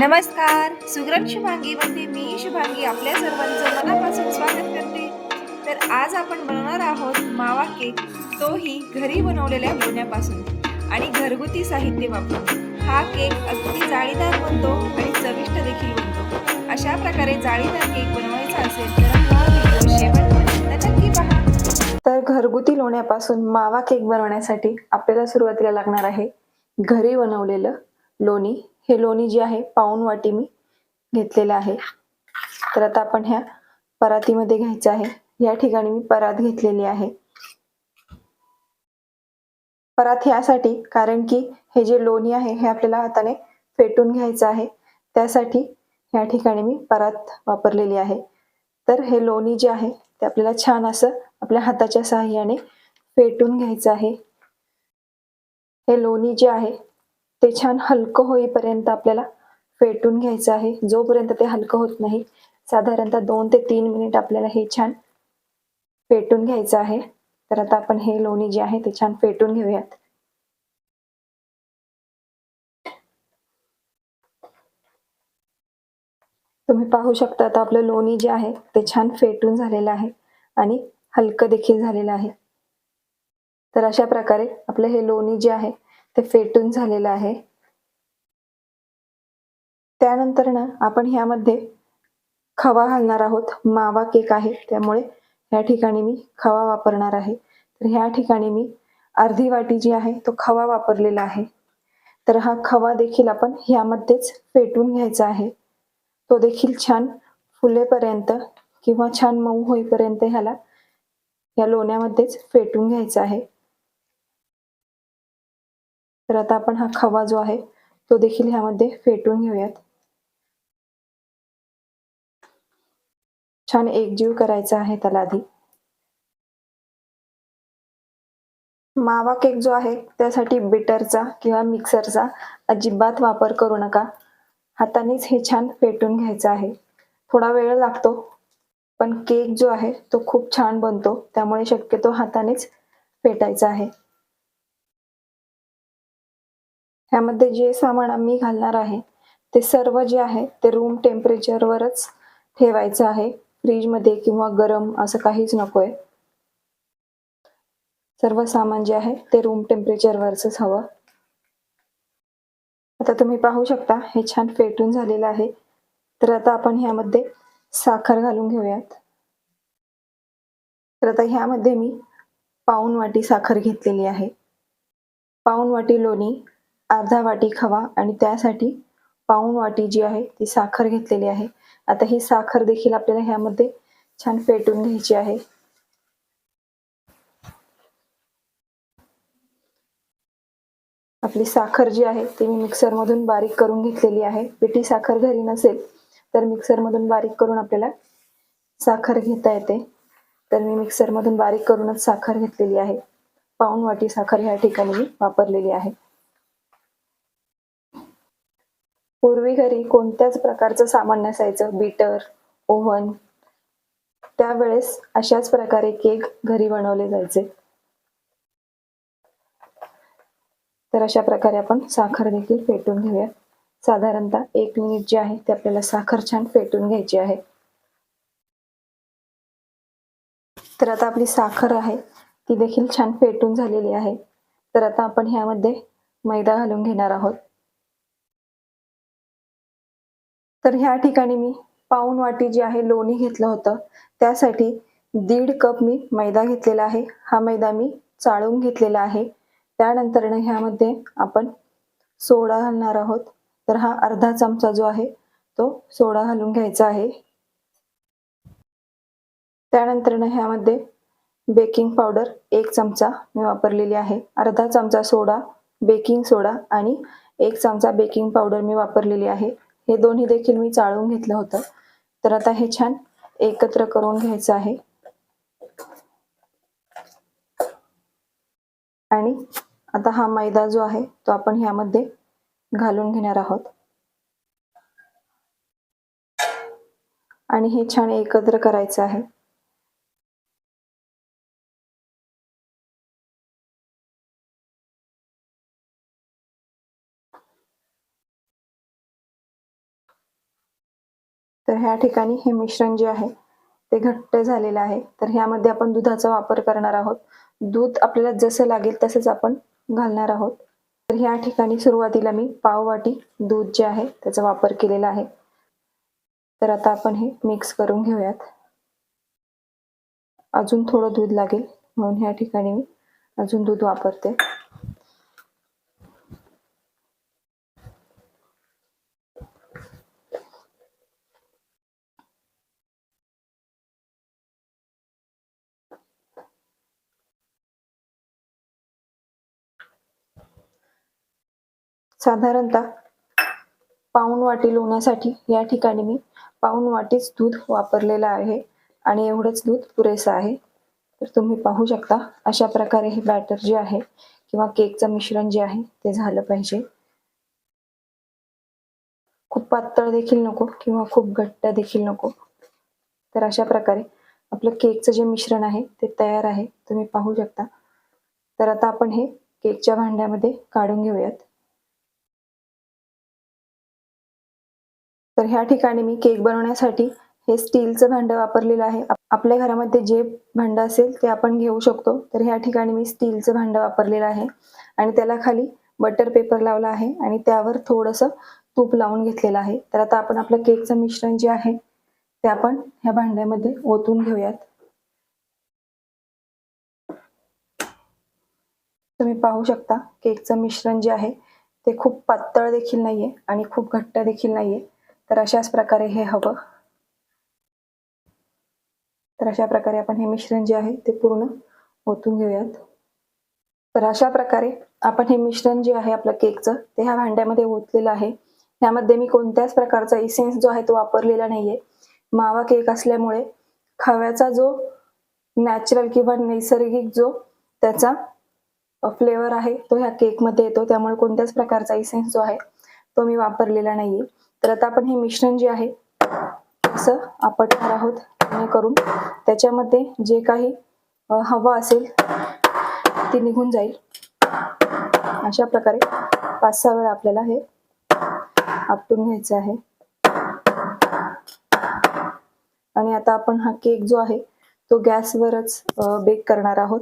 नमस्कार. सुग्रण म्हणजे मी शुभांगी आपल्या सर्वांचं मनापासून स्वागत करते. तर आज आपण बनवणार आहोत मावा केक. तोही घरी बनवलेल्या लोण्यापासून आणि घरगुती साहित्य वापरून. हा केक अगदी जाळीदार बनतो आणि चविष्ट देखील बनतो. अशा प्रकारे जाळीदार केक बनवायचा असेल तर हा व्हिडिओ शेवटपर्यंत नक्की पहा. तर घरगुती लोण्यापासून मावा केक बनवण्यासाठी आपल्याला सुरुवातीला लागणार आहे घरी बनवलेलं लोणी हे लोणी जे आहे पाऊण वाटी मी घेतलेलं आहे. तर आता आपण ह्या परातीमध्ये घ्यायचं आहे. या ठिकाणी मी परात घेतलेली आहे. परात ह्यासाठी कारण की हे जे लोणी आहे हे आपल्याला हाताने फेटून घ्यायचं आहे. त्यासाठी या ठिकाणी मी परात वापरलेली आहे. तर हे लोणी जे आहे ते आपल्याला छान असं आपल्या हाताच्या सहाय्याने फेटून घ्यायचं आहे. हे लोणी जे आहे ते छान हलकं होईपर्यंत आपल्याला फेटून घ्यायचं आहे. जोपर्यंत ते हलकं होत नाही साधारणतः दोन ते तीन मिनिट आपल्याला हे छान फेटून घ्यायचं आहे. तर आता आपण हे लोणी जे आहे ते छान फेटून घेऊयात. तुम्ही पाहू शकता आता आपलं लोणी जे आहे ते छान फेटून झालेलं आहे आणि हलकं देखील झालेलं आहे. तर अशा प्रकारे आपलं हे लोणी जे आहे ते फेटून झालेलं आहे. त्यानंतर ना आपण ह्यामध्ये खवा घालणार आहोत. मावा केक आहे त्यामुळे ह्या ठिकाणी मी खवा वापरणार आहे. तर ह्या ठिकाणी मी अर्धी वाटी जी आहे तो खवा वापरलेला आहे. तर हा खवा देखील आपण ह्यामध्येच फेटून घ्यायचा आहे. तो देखील छान फुलेपर्यंत किंवा छान मऊ होईपर्यंत ह्याला या लोण्यामध्येच फेटून घ्यायचा आहे. तर आता आपण हा खवा जो आहे तो देखील ह्यामध्ये फेटून घेऊयात. छान एकजीव करायचा आहे त्याला आधी. मावा केक जो आहे त्यासाठी बिटरचा किंवा मिक्सरचा अजिबात वापर करू नका. हातानेच हे छान फेटून घ्यायचं आहे. थोडा वेळ लागतो पण केक जो आहे तो खूप छान बनतो. त्यामुळे शक्यतो हातानेच फेटायचा आहे. ह्यामध्ये जे सामान आम्ही घालणार आहे ते सर्व जे आहे ते रूम टेम्परेचरवरच ठेवायचं आहे. फ्रीजमध्ये किंवा गरम असं काहीच नको आहे सर्व सामान जे आहे ते रूम टेम्परेचरवरच हवं. आता तुम्ही पाहू शकता हे छान फेटून झालेलं आहे. तर आता आपण ह्यामध्ये साखर घालून घेऊयात. तर आता ह्यामध्ये मी पाऊन वाटी साखर घेतलेली आहे. पाऊन वाटी लोणी अर्धा वाटी खवा आणि त्यासाठी पाऊन वाटी जी आहे ती साखर घेतलेली आहे. आता ही साखर देखील आपल्याला ह्यामध्ये छान फेटून घ्यायची आहे. आपली साखर जी आहे ती मी मिक्सरमधून बारीक करून घेतलेली आहे. पिठी साखर घरी नसेल तर मिक्सरमधून बारीक करून आपल्याला साखर घेता येते. तर मी मिक्सरमधून बारीक करूनच साखर घेतलेली आहे. पाऊण वाटी साखर ह्या ठिकाणी मी वापरलेली आहे. पूर्वी घरी कोणत्याच प्रकारचं सामान नसायचं बीटर ओव्हन. त्यावेळेस अशाच प्रकारे केक घरी बनवले जायचे. तर अशा प्रकारे आपण साखर देखील फेटून घेऊया. साधारणतः एक मिनिट जे आहे ते आपल्याला साखर छान फेटून घ्यायची आहे. तर आता आपली साखर आहे ती देखील छान फेटून झालेली आहे. तर आता आपण ह्यामध्ये मैदा घालून घेणार आहोत. तर ह्या ठिकाणी मी पाऊन वाटी जी आहे लोणी घेतलं होतं त्यासाठी दीड कप मी मैदा घेतलेला आहे. हा मैदा मी चाळून घेतलेला आहे. त्यानंतर ह्यामध्ये आपण सोडा घालणार आहोत. तर हा अर्धा चमचा जो आहे तो सोडा घालून घ्यायचा आहे. त्यानंतर ह्यामध्ये बेकिंग पावडर एक चमचा मी वापरलेली आहे. अर्धा चमचा सोडा बेकिंग सोडा आणि एक चमचा बेकिंग पावडर मी वापरलेली आहे. हे दोन्ही देखील मी चाळून घेतलं होतं. तर आता हे छान एकत्र करून घ्यायचं आहे. आणि आता हा मैदा जो आहे तो आपण ह्यामध्ये घालून घेणार आहोत. आणि हे छान एकत्र करायचं आहे. तर ह्या ठिकाणी हे मिश्रण जे आहे ते घट्ट झालेलं आहे. तर ह्यामध्ये आपण दुधाचा वापर करणार आहोत. दूध आपल्याला जसं लागेल तसंच आपण घालणार आहोत. तर ह्या ठिकाणी सुरुवातीला मी पाववाटी दूध जे आहे त्याचा वापर केलेला आहे. तर आता आपण हे मिक्स करून घेऊयात. अजून थोडं दूध लागेल म्हणून ह्या ठिकाणी मी अजून दूध वापरते. साधारणतः पाऊण वाटी लोण्यासाठी या ठिकाणी मी पाऊण वाटीच दूध वापरलेलं आहे आणि एवढंच दूध पुरेसं आहे. तर तुम्ही पाहू शकता अशा प्रकारे हे बॅटर जे आहे किंवा केकचं मिश्रण जे आहे ते झालं पाहिजे. खूप पातळ देखील नको किंवा खूप घट्ट देखील नको. तर अशा प्रकारे आपलं केकचं जे मिश्रण आहे ते तयार आहे. तुम्ही पाहू शकता. तर आता आपण हे केकच्या भांड्यामध्ये काढून घेऊयात. तर ह्या ठिकाणी मी केक बनवण्यासाठी हे स्टीलचं भांडं वापरलेलं आहे. आपल्या घरामध्ये जे भांडं असेल ते आपण घेऊ शकतो. तर ह्या ठिकाणी मी स्टीलचं भांडं वापरलेलं आहे. आणि त्याला खाली बटर पेपर लावला आहे आणि त्यावर थोडंसं तूप लावून घेतलेलं आहे. तर आता आपण आपलं केकचं मिश्रण जे आहे ते आपण ह्या भांड्यामध्ये ओतून घेऊयात. तुम्ही पाहू शकता केकचं मिश्रण जे आहे ते खूप पातळ देखील नाहीये आणि खूप घट्ट देखील नाहीये. तर अशाच प्रकारे हे हवं. तर अशा प्रकारे आपण हे मिश्रण जे आहे ते पूर्ण ओतून घेऊयात. तर अशा प्रकारे आपण हे मिश्रण जे आहे आपलं केकचं ते ह्या भांड्यामध्ये ओतलेलं आहे. ह्यामध्ये मी कोणत्याच प्रकारचा इसेन्स जो आहे तो वापरलेला नाहीये. मावा केक असल्यामुळे खव्याचा जो नॅचरल किंवा नैसर्गिक जो त्याचा फ्लेवर आहे तो ह्या केकमध्ये येतो. त्यामुळे कोणत्याच प्रकारचा इसेन्स जो आहे तो मी वापरलेला नाहीये. तर आता आपण हे मिश्रण जे आहे असं आपटणार आहोत करून त्याच्यामध्ये जे काही हवा असेल ती निघून जाईल. अशा प्रकारे पाच सहा वेळा आपल्याला हे आपटून घ्यायचं आहे. आणि आता आपण हा केक जो आहे तो गॅसवरच बेक करणार आहोत.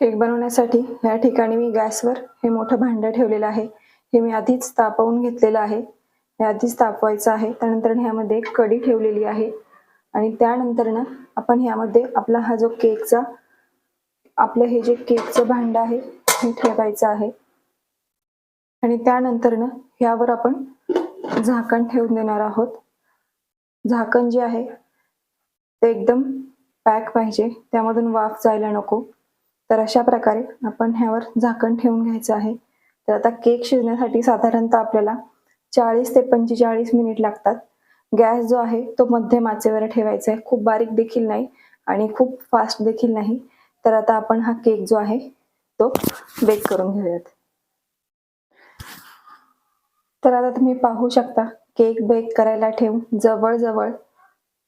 केक बनवण्यासाठी या ठिकाणी मी गॅसवर हे मोठं भांडं ठेवलेलं आहे. हे मी आधीच तापवून घेतलेलं आहे. हे आधीच तापवायचं आहे. त्यानंतर ह्यामध्ये एक कडी ठेवलेली आहे. आणि त्यानंतर ना आपण ह्यामध्ये आपला हा जो केकचा आपलं हे जे केकचं भांड आहे हे ठेवायचं आहे. आणि त्यानंतर ना ह्यावर आपण झाकण ठेवून देणार आहोत. झाकण जे आहे ते एकदम पॅक पाहिजे. त्यामधून वाफ जायला नको. तर अशा प्रकारे आपण ह्यावर झाकण ठेवून घ्यायचं आहे. तर आता केक शिजण्यासाठी साधारणतः आपल्याला चाळीस ते पंचेचाळीस मिनिट लागतात. गॅस जो आहे तो मध्यम आचेवर ठेवायचा आहे. खूप बारीक देखील नाही आणि खूप फास्ट देखील नाही. तर आता आपण हा केक जो आहे तो बेक करून घेऊयात. तर आता तुम्ही पाहू शकता केक बेक करायला ठेवून जवळजवळ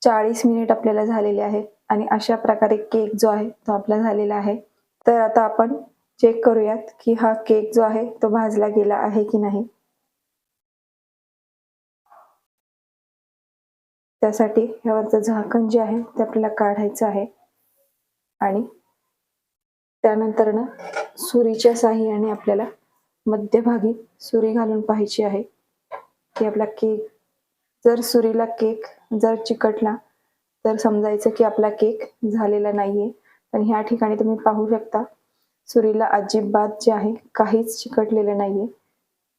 चाळीस मिनिट आपल्याला झालेले आहेत आणि अशा प्रकारे केक जो आहे तो आपला झालेला आहे. तर आता आपण चेक करूयात की हा केक जो आहे तो भाजला गेला आहे की नाही. त्यासाठी ह्यावरचं झाकण जे आहे ते आपल्याला काढायचं आहे. आणि त्यानंतर ना सुरीच्या साह्याने आपल्याला मध्यभागी सुरी घालून पाहायची आहे. की आपला केक जर सुरीला केक जर चिकटला तर समजायचं की आपला केक झालेला नाहीये. पण ह्या ठिकाणी तुम्ही पाहू शकता सुरीला अजिबात जे आहे काहीच चिकटलेलं नाहीये.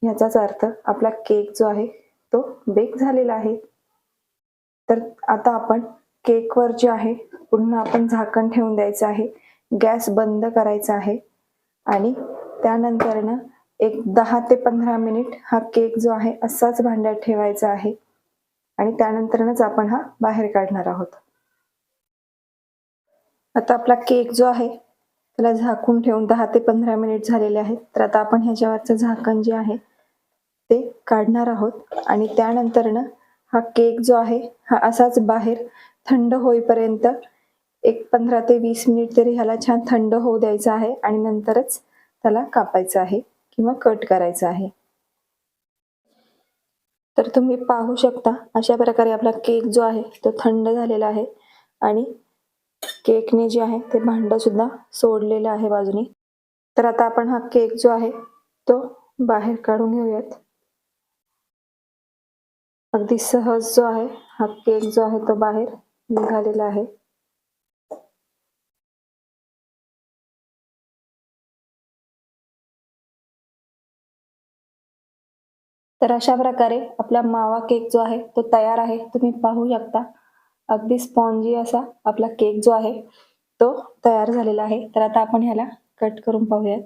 ह्याचाच अर्थ आपला केक जो आहे तो बेक झालेला आहे. तर आता आपण केकवर जे आहे पुन्हा आपण झाकण ठेवून द्यायचं आहे. गॅस बंद करायचा आहे. आणि त्यानंतर ना एक दहा ते पंधरा मिनिट हा केक जो आहे असाच भांड्यात ठेवायचा आहे. आणि त्यानंतरच आपण हा बाहेर काढणार आहोत. आता आपला केक जो आहे त्याला झाकून ठेवून दहा ते पंधरा मिनिट झालेले आहेत. तर आता आपण ह्याच्यावरचं झाकण जे आहे ते काढणार आहोत. आणि त्यानंतरनं हा केक जो आहे हा असाच बाहेर थंड होईपर्यंत एक पंधरा ते वीस मिनिट तरी ह्याला छान थंड होऊ द्यायचा आहे आणि नंतरच त्याला कापायचं आहे किंवा कट करायचं आहे. तर तुम्ही पाहू शकता अशा प्रकारे आपला केक जो आहे तो थंड झालेला आहे आणि केकने जे आहे ते भांडंसुद्धा सोडलेलं आहे बाजूनी. तर आता आपण हा केक जो आहे तो बाहेर काढून घेऊयात. अगदी सहज जो आहे हा केक जो आहे तो बाहेर निघालेला आहे. तर अशा प्रकारे आपला मावा केक जो आहे तो तयार आहे. तुम्ही पाहू शकता. अगदी स्पॉन्जी असा आपला केक जो आहे तो तयार झालेला आहे. तर आता आपण ह्याला कट करून पाहूयात.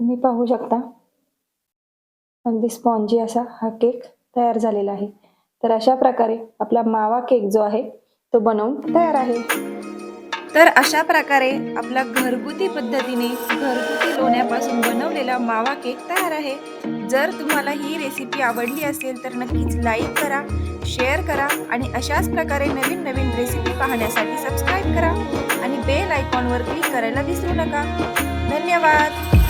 तुम्ही पाहू शकता. अगदी स्पॉन्जी असा हा केक तयार झालेला आहे. तर अशा प्रकारे आपला मावा केक जो आहे तो बनवून तयार आहे. तर अशा प्रकारे आपला घरगुती पद्धतीने घरगुती लोण्यापासून बनवलेला मावा केक तयार आहे. जर तुम्हाला ही रेसिपी आवडली असेल तर नक्कीच लाईक करा शेअर करा आणि अशाच प्रकारे नवीन नवीन रेसिपी पाहण्यासाठी सबस्क्राईब करा आणि बेल आयकॉनवर क्लिक करायला विसरू नका. धन्यवाद!